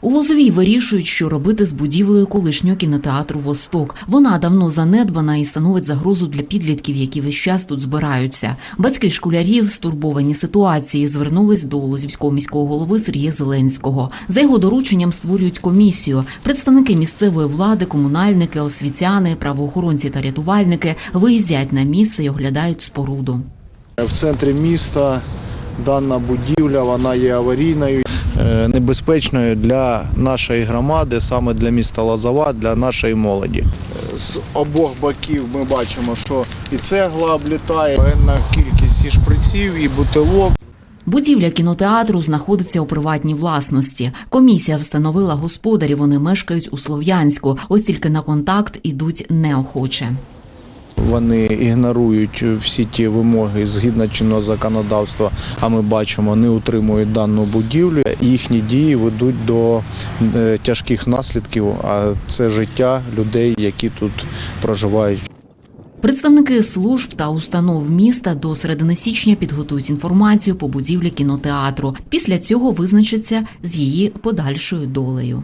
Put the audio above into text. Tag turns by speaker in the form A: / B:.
A: У Лозовій вирішують, що робити з будівлею колишнього кінотеатру Восток. Вона давно занедбана і становить загрозу для підлітків, які весь час тут збираються. Батьки школярів, стурбовані ситуації, звернулись до Лозівського міського голови Сергія Зеленського. За його дорученням створюють комісію. Представники місцевої влади, комунальники, освітяни, правоохоронці та рятувальники виїздять на місце і оглядають споруду.
B: В центрі міста дана будівля вона є аварійною, небезпечною для нашої громади, саме для міста Лозова, для нашої молоді. З обох боків ми бачимо, що і цегла облітає, певна кількість і шприців, і бутилок.
A: Будівля кінотеатру знаходиться у приватній власності. Комісія встановила господарів. Вони мешкають у Слов'янську. Ось тільки на контакт ідуть неохоче.
B: Вони ігнорують всі ті вимоги згідно чинного законодавства. А ми бачимо, не утримують дану будівлю. Їхні дії ведуть до е, тяжких наслідків. А це життя людей, які тут проживають.
A: Представники служб та установ міста до середини січня підготують інформацію по будівлі кінотеатру. Після цього визначаться з її подальшою долею.